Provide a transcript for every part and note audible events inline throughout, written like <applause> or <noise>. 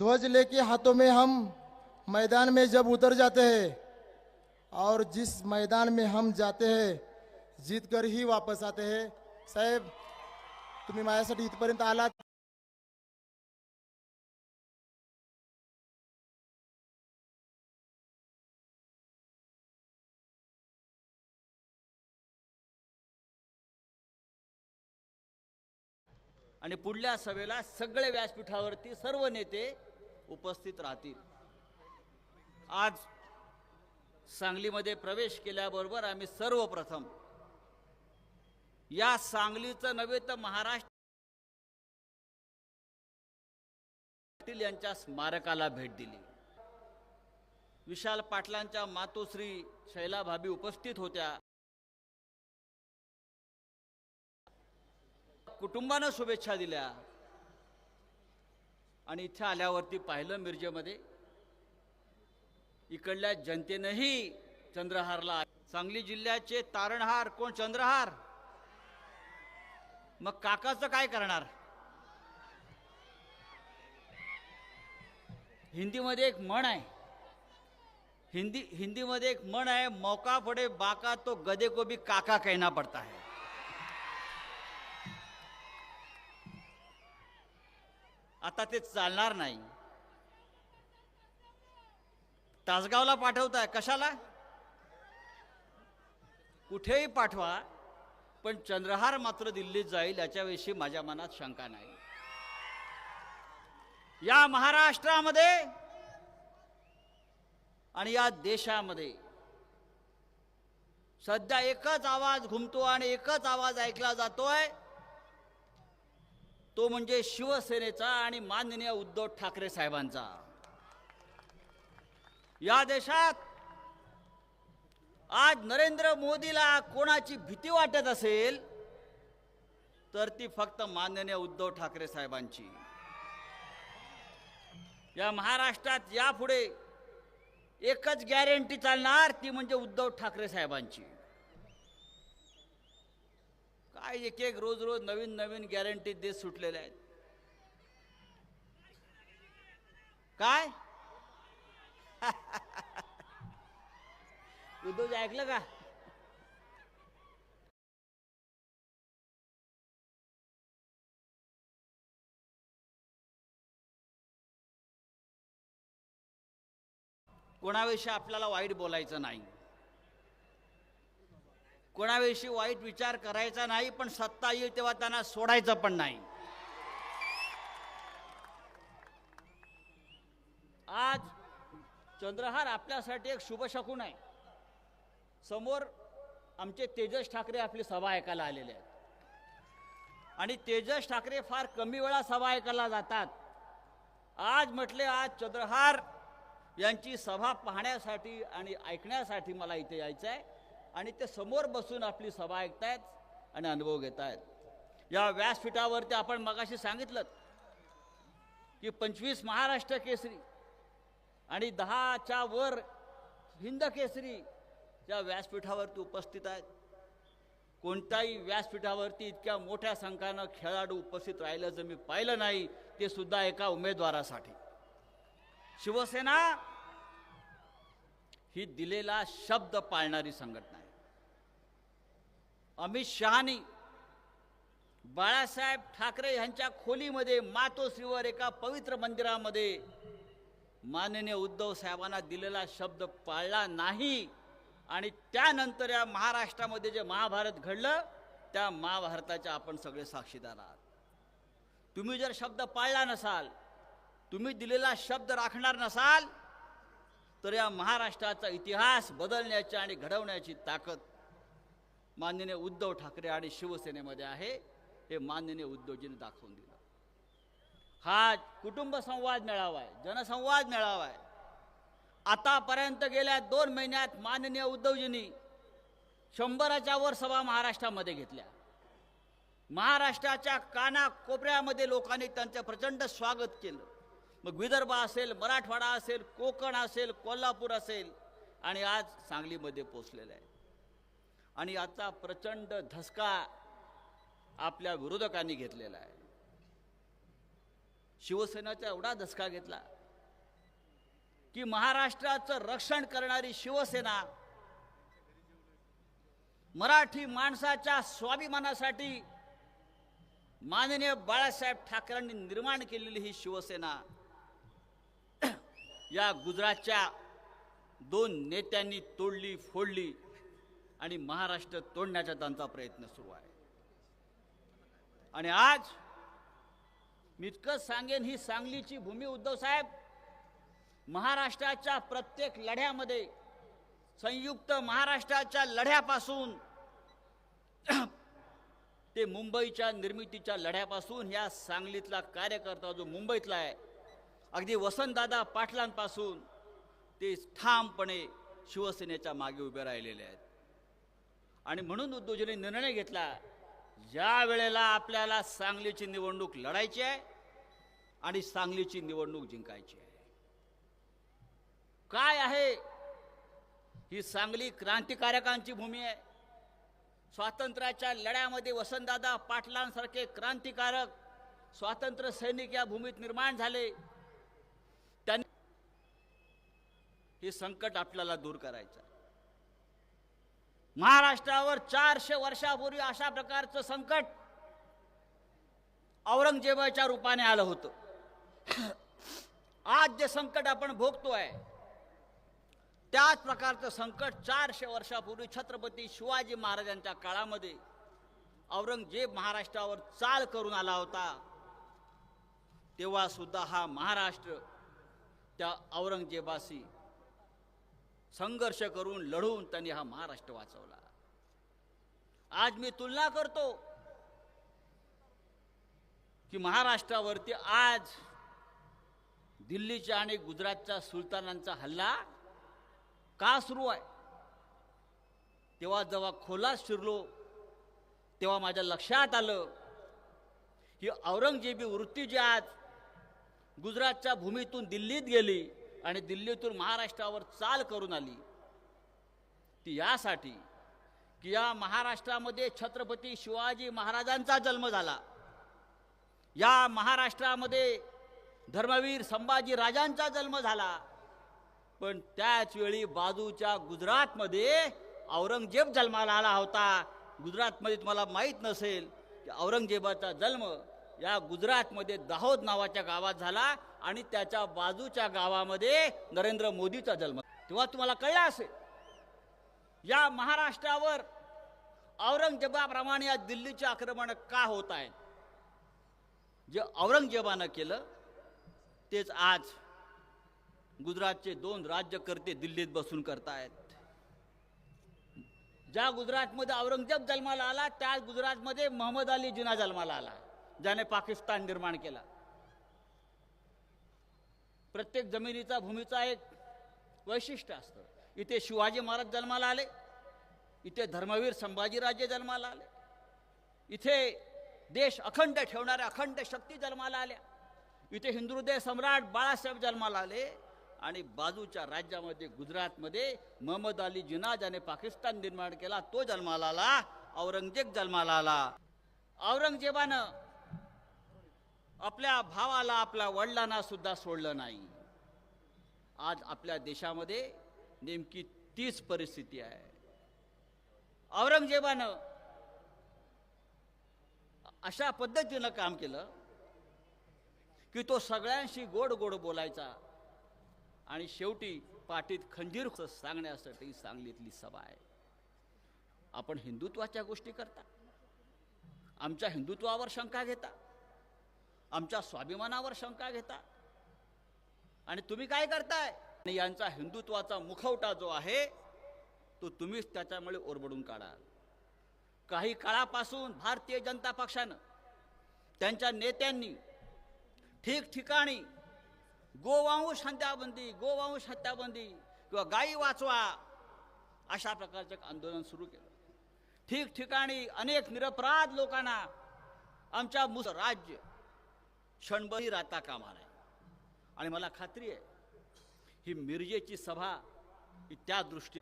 ध्वज लेके हाथों में हम मैदान में जब उतर जाते हैं और जिस मैदान में हम जाते हैं जीत कर ही वापस आते हैं। साहेब तुम्ही माझ्यासाठी इथपर्यंत आलात? आणि पुढल्या सभेला सगळे व्यासपीठावरती सर्व नेते उपस्थित राहतील. आज सांगलीमध्ये प्रवेश केल्याबरोबर आम्ही सर्वप्रथम या सांगलीचं नव्हे तर महाराष्ट्र पाटील यांच्या स्मारकाला भेट दिली. विशाल पाटलांच्या मातोश्री शैला भाभी उपस्थित होत्या. कुटुंबानं शुभेच्छा दिल्या. आणि इथे आल्यावरती पाहिलं मिरजेमध्ये इकडल्या जनतेनंही चंद्रहारला सांगली जिल्ह्याचे तारणहार कोण? चंद्रहार. मग काकाचं काय करणार? हिंदीमध्ये एक म्हण आहे. हिंदी हिंदीमध्ये एक म्हण आहे मौका पडे बाका तो गदे को भी काका कहना पड़ता है. आता ते चालणार नाही. तासगावला पाठवताय कशाला? कुठेही पाठवा पण चंद्रहार मात्र दिल्लीत जाईल याच्याविषयी माझ्या मनात शंका नाही. या महाराष्ट्रामध्ये आणि या देशामध्ये सध्या एकच आवाज घुमतो आणि एकच आवाज ऐकला जातोय तो म्हणजे शिवसेनेचा आणि माननीय उद्धव ठाकरे साहेबांचा. या देशात आज नरेंद्र मोदीला कोणाची भीती वाटत असेल तर ती फक्त माननीय उद्धव ठाकरे साहेबांची. या महाराष्ट्रात यापुढे एकच गॅरंटी चालणार ती म्हणजे उद्धव ठाकरे साहेबांची. काय एक एक रोज रोज नवीन नवीन गॅरंटी देत सुटलेल्या आहेत. काय? <laughs> उद्धव ऐकलं का? कोणाविषयी आपल्याला वाईट बोलायचं नाही. कोणाविषयी वाईट विचार करायचा नाही पण सत्ता येईल तेव्हा त्यांना सोडायचं पण नाही. आज चंद्रहार आपल्यासाठी एक शुभ शकून आहे. समोर आमचे तेजस ठाकरे आपली सभा ऐकायला आलेले आहेत. आणि तेजस ठाकरे फार कमी वेळा सभा ऐकायला जातात. आज म्हटले आज चंद्रहार यांची सभा पाहण्यासाठी आणि ऐकण्यासाठी मला इथे यायचं आहे आणि ते समोर बसून आपली सभा ऐकतायत आणि अनुभव घेत आहेत या व्यासपीठावरती आपण मगाशी सांगितलं की पंचवीस महाराष्ट्र केसरी आणि दहाच्या वर हिंद केसरी या व्यासपीठावरती उपस्थित आहेत. कोणत्याही व्यासपीठावरती इतक्या मोठ्या संख्येनं खेळाडू उपस्थित राहिल्याचं मी पाहिलं नाही ते सुद्धा एका उमेदवारासाठी. शिवसेना ही दिलेला शब्द पाळणारी संघटना आहे. अमित शहानी बाळासाहेब ठाकरे यांच्या खोलीमध्ये मातोश्रीवर एका पवित्र मंदिरामध्ये माननीय उद्धव साहेबांना दिलेला शब्द पाळला नाही आणि त्यानंतर या महाराष्ट्रामध्ये जे महाभारत घडलं त्या महाभारताच्या आपण सगळे साक्षीदार आहात. तुम्ही जर शब्द पाळला नसाल तुम्ही दिलेला शब्द राखणार नसाल तर या महाराष्ट्राचा इतिहास बदलण्याची आणि घडवण्याची ताकद माननीय उद्धव ठाकरे आणि शिवसेनेमध्ये आहे. हे माननीय उद्धवजीने दाखवून दिलं. हा कुटुंब संवाद मेळावा आहे. जनसंवाद मेळावा आहे. आतापर्यंत गेल्या दोन महिन्यात माननीय उद्धवजींनी शंभराच्या वर सभा महाराष्ट्रामध्ये घेतल्या. महाराष्ट्राच्या कानाकोपऱ्यामध्ये लोकांनी त्यांचं प्रचंड स्वागत केलं. मग विदर्भ असेल मराठवाडा असेल कोकण असेल कोल्हापूर असेल आणि आज सांगलीमध्ये पोचलेलं आहे. आणि याचा प्रचंड धसका आपल्या विरोधकांनी घेतलेला आहे. शिवसेनेचा एवढा धसका घेतला की महाराष्ट्राचं रक्षण करणारी शिवसेना मराठी माणसाच्या स्वाभिमानासाठी माननीय बाळासाहेब ठाकरेंनी निर्माण केलेली ही शिवसेना या गुजरातच्या दोन नेत्यांनी तोडली फोडली. आणि महाराष्ट्र तोडण्याचा त्यांचा प्रयत्न सुरू आहे. आणि आज मी इतकंच सांगेन ही सांगलीची भूमी उद्धव साहेब महाराष्ट्राच्या प्रत्येक लढ्यामध्ये संयुक्त महाराष्ट्राच्या लढ्यापासून <clears throat> ते मुंबईच्या निर्मितीच्या लढ्यापासून या सांगलीतला कार्यकर्ता जो मुंबईतला आहे अगदी वसंतदादा पाटलांपासून ते ठामपणे शिवसेनेच्या मागे उभे राहिलेले आहेत. आणि म्हणून उद्योजने निर्णय घेतला ज्या वेळेला आपल्याला सांगलीची निवडणूक लढायची आहे आणि सांगलीची निवडणूक जिंकायची आहे. काय आहे? ही सांगली क्रांतिकारकांची भूमी आहे. स्वातंत्र्याच्या लढ्यामध्ये वसंतदादा पाटलांसारखे क्रांतिकारक स्वातंत्र्य सैनिक या भूमीत निर्माण झाले. त्यांनी हे संकट आपल्याला दूर करायचं महाराष्ट्रावर चारशे वर्षापूर्वी अशा प्रकारचं संकट औरंगजेबाच्या रूपाने आलं होतं. आज जे संकट आपण भोगतोय त्याच प्रकारचं संकट चारशे वर्षापूर्वी छत्रपती शिवाजी महाराजांच्या काळामध्ये औरंगजेब महाराष्ट्रावर चाल करून आला होता. तेव्हा सुद्धा हा महाराष्ट्र त्या औरंगजेबाशी संघर्ष करून लढून त्यांनी हा महाराष्ट्र वाचवला. आज मी तुलना करतो की महाराष्ट्रावरती आज दिल्लीच्या आणि गुजरातच्या सुलतानांचा हल्ला का सुरू आहे? तेव्हा जेव्हा खोलात शिरलो तेव्हा माझ्या लक्षात आलं ही औरंगजेबी वृत्ती जी आज गुजरातच्या भूमीतून दिल्लीत गेली आणि दिल्लीतून महाराष्ट्रावर चाल करून आली. ती यासाठी की या महाराष्ट्रामध्ये छत्रपती शिवाजी महाराजांचा जन्म झाला. या महाराष्ट्रामध्ये धर्मवीर संभाजी राजांचा जन्म झाला. पण त्याच वेळी बाजूच्या गुजरातमध्ये औरंगजेब जन्माला आला होता. गुजरातमध्ये तुम्हाला माहीत नसेल की औरंगजेबाचा जन्म या गुजरातमध्ये दाहोद नावाच्या गावात झाला आणि त्याच्या बाजूच्या गावामध्ये नरेंद्र मोदीचा जन्म. तेव्हा तुम्हाला कळलं असेल या महाराष्ट्रावर औरंगजेबाप्रमाणे या दिल्लीचे आक्रमण का होत आहेत जे औरंगजेबानं केलं तेच आज गुजरातचे दोन राज्यकर्ते दिल्लीत बसून करतायत. ज्या गुजरातमध्ये औरंगजेब जन्माला आला त्याच गुजरातमध्ये मोहम्मद अली जिना जन्माला आला. ज्याने पाकिस्तान निर्माण केला. प्रत्येक जमिनीचा भूमीचा एक वैशिष्ट्य असतं. इथे शिवाजी महाराज जन्माला आले इथे धर्मवीर संभाजीराजे जन्माला आले इथे देश अखंड ठेवणाऱ्या अखंड शक्ती जन्माला आल्या इथे हिंदुहृदय सम्राट बाळासाहेब जन्माला आले आणि बाजूच्या राज्यामध्ये गुजरातमध्ये मोहम्मद अली जिना ज्याने पाकिस्तान निर्माण केला तो जन्माला आला औरंगजेब जन्माला आला. औरंगजेबानं आपल्या भावाला आपल्या वडिलांना सुद्धा सोडलं नाही. आज आपल्या देशामध्ये नेमकी तीच परिस्थिती आहे. औरंगजेबानं अशा पद्धतीनं काम केलं की तो सगळ्यांशी गोड गोड बोलायचा आणि शेवटी पाठीत खंजीर सांगण्यासाठी सांगलीतली सभा आहे. आपण हिंदुत्वाच्या गोष्टी करता. आमच्या हिंदुत्वावर शंका घेता. आमच्या स्वाभिमानावर शंका घेता. आणि तुम्ही काय करताय? आणि यांचा हिंदुत्वाचा मुखवटा जो आहे तो तुम्हीच त्याच्यामुळे ओरबडून काढाल. काही काळापासून भारतीय जनता पक्षानं त्यांच्या नेत्यांनी ठिकठिकाणी गोवांश हत्याबंदी गोवांश हत्याबंदी किंवा गायी वाचवा अशा प्रकारचं आंदोलन सुरू केलं. ठिकठिकाणी अनेक निरपराध लोकांना आमच्या मुस राज्य क्षणभरी राहता कामा नये. आणि मला खात्री आहे ही मिरजेची सभा ही त्या दृष्टी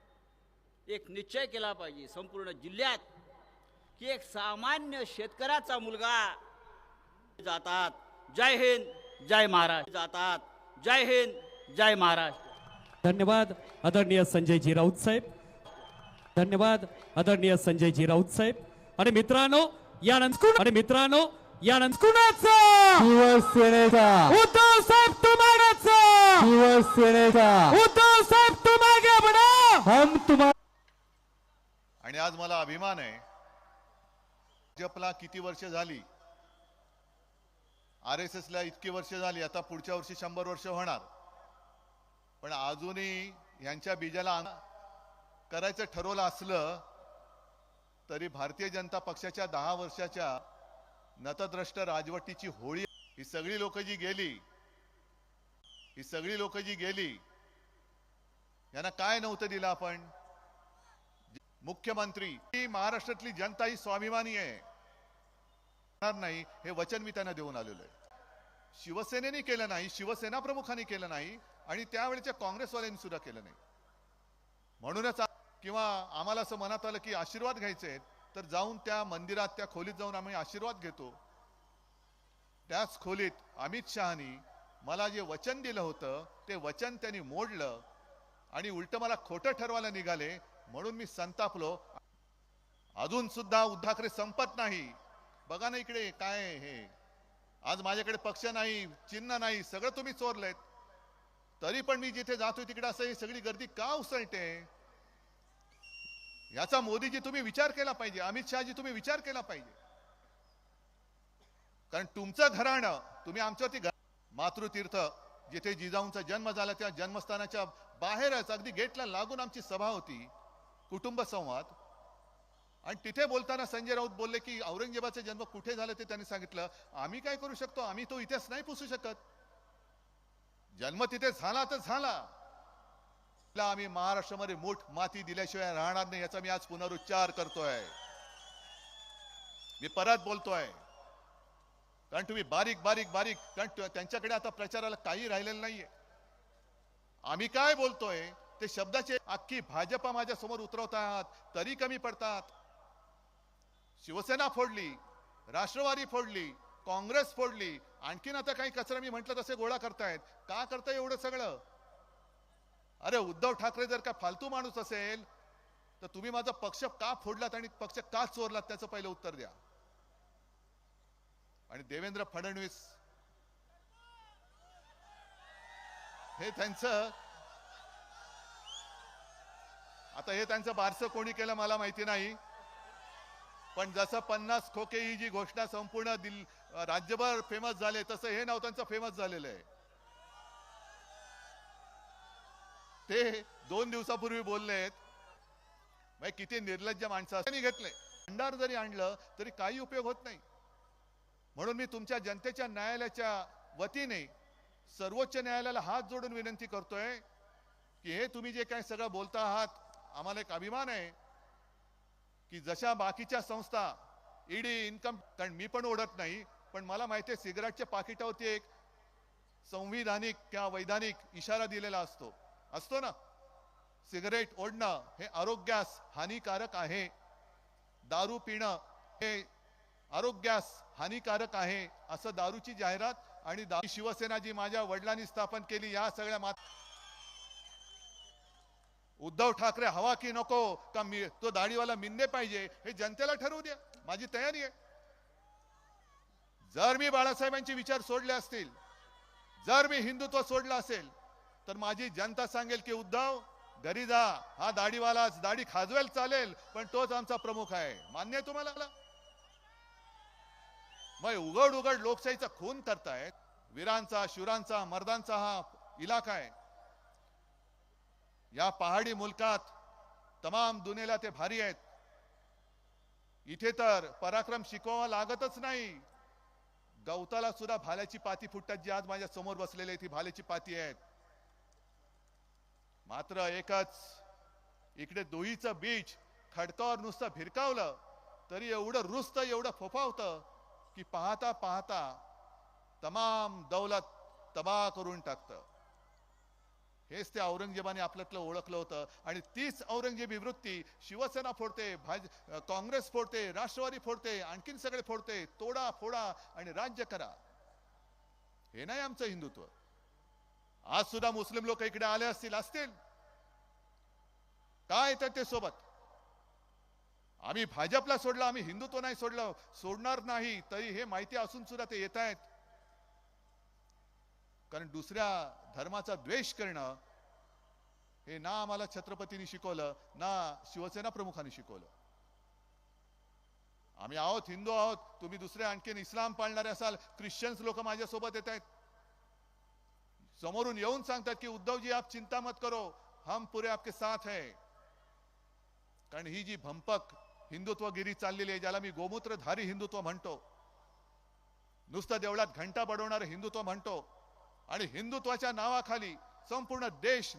एक निश्चय केला पाहिजे संपूर्ण जिल्ह्यात की एक सामान्य शेतकऱ्याचा मुलगा जातात. जय हिंद जय महाराज जातात. जय हिंद जय महाराष्ट्र. धन्यवाद आदरणीय संजयजी राऊत साहेब. धन्यवाद आदरणीय संजयजी राऊत साहेब. आणि मित्रांनो यानंतर आणि मित्रांनो यानंतर कुणाचा? शिवसेनेचा उद्धव साहेब तुम्हालाचा शिवसेनेचा उद्धव साहेब तुम्हागे बडा. हम तुम्हा आणि आज मला अभिमान आहे. भाजपला किती वर्ष झाली? आर एस एसला इतकी वर्ष झाली आता पुढच्या वर्षी शंभर वर्ष होणार. पण अजूनही यांच्या बीजाला करायचं ठरवलं असलं तरी भारतीय जनता पक्षाच्या दहा वर्षाच्या नतद्रष्ट राजवटीची होळी ही सगळी लोक जी गेली ही सगळी लोक जी गेली यांना काय नव्हतं दिलं आपण? मुख्यमंत्री ही महाराष्ट्रातली जनता ही स्वाभिमानी आहे. होणार नाही हे वचन मी त्यांना देऊन आलेलो आहे. शिवसेनेने केलं नाही शिवसेना प्रमुखांनी केलं नाही आणि त्यावेळेच्या काँग्रेसवाल्यांनी सुद्धा केलं नाही. म्हणूनच किंवा आम्हाला असं मनात आलं की आशीर्वाद घ्यायचे आहेत तर जाऊन त्या मंदिरात त्या खोलीत जाऊन आम्ही आशीर्वाद घेतो. त्याच खोलीत अमित शहानी मला जे वचन दिलं होतं ते वचन त्यांनी मोडलं आणि उलट मला खोटं ठरवायला निघाले. म्हणून मी संतापलो. अजून सुद्धा उद्धाकरे संपत नाही. बघा ना इकडे काय हे. आज माझ्याकडे पक्ष नाही चिन्ह नाही सगळं तुम्ही चोरलेत. तरी पण मी जिथे जातोय तिकडे असं ही सगळी गर्दी का उसळते? याचा मोदीजी तुम्ही विचार केला पाहिजे अमित शहाजी तुम्ही विचार केला पाहिजे. कारण तुमचं घराणं तुम्ही आमच्यावरती मातृतीर्थ जिथे जिजाऊंचा जन्म झाला त्या जन्मस्थानाच्या बाहेरच अगदी गेटला लागून आमची सभा होती कुटुंब संवाद. आणि तिथे बोलताना संजय राऊत बोलले की औरंगजेबाचा जन्म कुठे झाला ते त्यांनी सांगितलं आम्ही काय करू शकतो? आम्ही तो इतिहास नाही पुसू शकत. जन्म तिथे झाला तर झाला. आम्ही महाराष्ट्रामध्ये मूठ माती दिल्याशिवाय राहणार नाही याचा मी आज पुनरुच्चार करतोय. मी परत बोलतोय. कारण तुम्ही बारीक बारीक बारीक कारण त्यांच्याकडे आता प्रचाराला काही राहिलेलं नाहीये. आम्ही काय बोलतोय ते शब्दाचे अख्खी भाजपा माझ्यासमोर उतरवतात तरी कमी पडतात. शिवसेना फोडली राष्ट्रवादी फोडली काँग्रेस फोडली आणखीन आता काही कचरा मी म्हटलं तसे गोळा करतायत. का करताय एवढं सगळं? अरे उद्धव ठाकरे जर का फालतू माणूस असेल तर तुम्ही माझा पक्ष का फोडलात आणि पक्ष का चोरलात त्याचं पहिलं उत्तर द्या. आणि देवेंद्र फडणवीस हे त्यांचं आता हे त्यांचं बारसं कोणी केलं मला माहिती नाही पण जसं पन्नास खोके ही जी घोषणा संपूर्ण दिल राज्यभर फेमस झाले तसं हे नाव त्यांचं फेमस झालेलं आहे. ते दोन दिवसापूर्वी बोललेत आहेत. किती निर्लज्ज माणसं त्यांनी घेतले. भंडार जरी आणलं तरी काही उपयोग होत नाही. म्हणून मी तुमच्या जनतेच्या न्यायालयाच्या वतीने सर्वोच्च न्यायालयाला हात जोडून विनंती करतोय की हे तुम्ही जे काही सगळं बोलता आहात आम्हाला एक अभिमान आहे की जशा बाकीच्या संस्था ईडी इन्कम कारण मी पण ओढत नाही पण मला माहिती आहे सिगारेटच्या पाकिटावरती एक संविधानिक किंवा वैधानिक इशारा दिलेला असतो. असतो ना. सिगरेट ओढणं हे आरोग्यास हानिकारक आहे. दारू पिणं हे आरोग्यास हानिकारक आहे असं दारूची जाहिरात आणि दारू शिवसेना जी माझ्या वडिलांनी स्थापन केली या सगळ्या मात उद्धव ठाकरे हवा की नको का मी तो दाढीवाला मिनले पाहिजे हे जनतेला ठरवू द्या. माझी तयारी आहे. जर मी बाळासाहेबांचे विचार सोडले असतील जर मी हिंदुत्व सोडलं असेल तर माझी जनता सांगेल की उद्धव घरी जा. हा दाढीवालाच. दाढी खाजवेल चालेल पण तोच आमचा प्रमुख आहे. मान्य आहे तुम्हाला? मग उघड उघड लोकशाहीचा खून करतायत. वीरांचा शिवरांचा मर्दांचा हा इलाका आहे. या पहाडी मुलकात तमाम दुनियेला ते भारी आहेत. इथे तर पराक्रम शिकवावा लागतच नाही. गवताला सुद्धा भाल्याची पाती फुटतात जी आज माझ्यासमोर बसलेली आहे. ती भाल्याची पाती आहेत. मात्र एकच. इकडे दोहीचं बीज खडकावर नुसतं भिरकावलं तरी एवढं रुस्त एवढं फोफावतं की पाहता पाहता तमाम दौलत तबाह करून टाकतं. हेच ते औरंगजेबाने आपल्यातलं ओळखलं होतं. आणि तीच औरंगजेबी वृत्ती शिवसेना फोडते भाज काँग्रेस फोडते राष्ट्रवादी फोडते आणखीन सगळे फोडते तोडा फोडा आणि राज्य करा. हे नाही आमचं हिंदुत्व. आज सुद्धा मुस्लिम लोक इकडे आले असतील असतील. काय येतात ते सोबत? आम्ही भाजपला सोडलं आम्ही हिंदुत्व नाही सोडलं सोडणार नाही तरी हे माहिती असून सुद्धा ते येत आहेत. कारण दुसऱ्या धर्माचा द्वेष करणं हे ना आम्हाला छत्रपतींनी शिकवलं ना शिवसेना प्रमुखांनी शिकवलं. आम्ही आहोत हिंदू आहोत तुम्ही दुसरे आणखीन इस्लाम पाळणारे असाल ख्रिश्चन्स लोक माझ्यासोबत येत आहेत. समोरून येऊन सांगतात की उद्धवजी आप चिंता मत करो हम पुरे आपके साथ है. कारण ही जी भंपक हिंदुत्वगिरी चाललेली आहे ज्याला मी गोमूत्रधारी हिंदुत्व म्हणतो. नुसतं देवळात घंटा बडवणारं हिंदुत्व म्हणतो. आणि हिंदुत्वाच्या नावाखाली संपूर्ण देश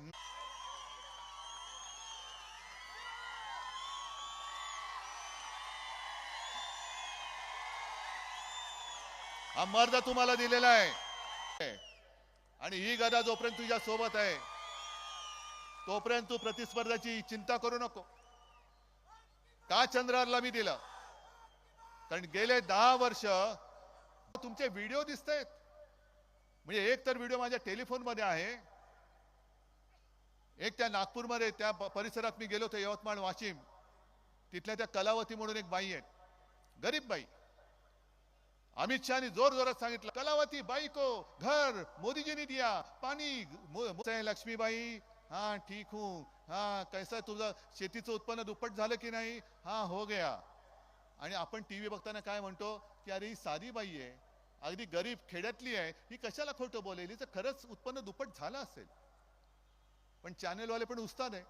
हा मर्द तुम्हाला दिलेला आहे. आणि ही गदा जोपर्यंत तुझ्या सोबत आहे तोपर्यंत तू प्रतिस्पर्धाची चिंता करू नको. का चंद्रारला मी दिलं? कारण गेले दहा वर्ष तुमचे व्हिडिओ दिसत आहेत म्हणजे एक तर व्हिडिओ माझ्या टेलिफोनमध्ये आहे. एक त्या नागपूरमध्ये त्या परिसरात मी गेलो होतो यवतमाळ वाशिम. तिथल्या त्या कलावती म्हणून एक बाई आहे गरीब बाई. अमित शहाने जोर जोरात सांगितलं कलावती बाई को घर मोदीजीने दिया पाणी लक्ष्मीबाई हा ठीक हूं हा कैसा तुझं शेतीचं उत्पन्न दुप्पट झालं की नाही? हा हो गया. आणि आपण टीव्ही बघताना काय म्हणतो की अरे ही साधी बाई आहे अगदी गरीब खेड्यातली आहे ही कशाला खोटं बोलेल? तर खरंच उत्पन्न दुप्पट झालं असेल. पण चॅनेलवाले पण उस्ताद आहे.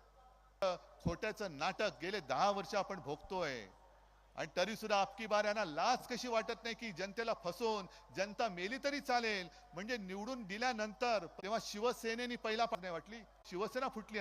खोट्याचं नाटक गेले दहा वर्ष आपण भोगतोय. आणि तरी सुद्धा आपकी बार यांना लाच कशी वाटत नाही की जनतेला फसवून जनता मेली तरी चालेल. म्हणजे निवडून दिल्यानंतर तेव्हा शिवसेनेनी पहिला पाठ वाटली? शिवसेना फुटली.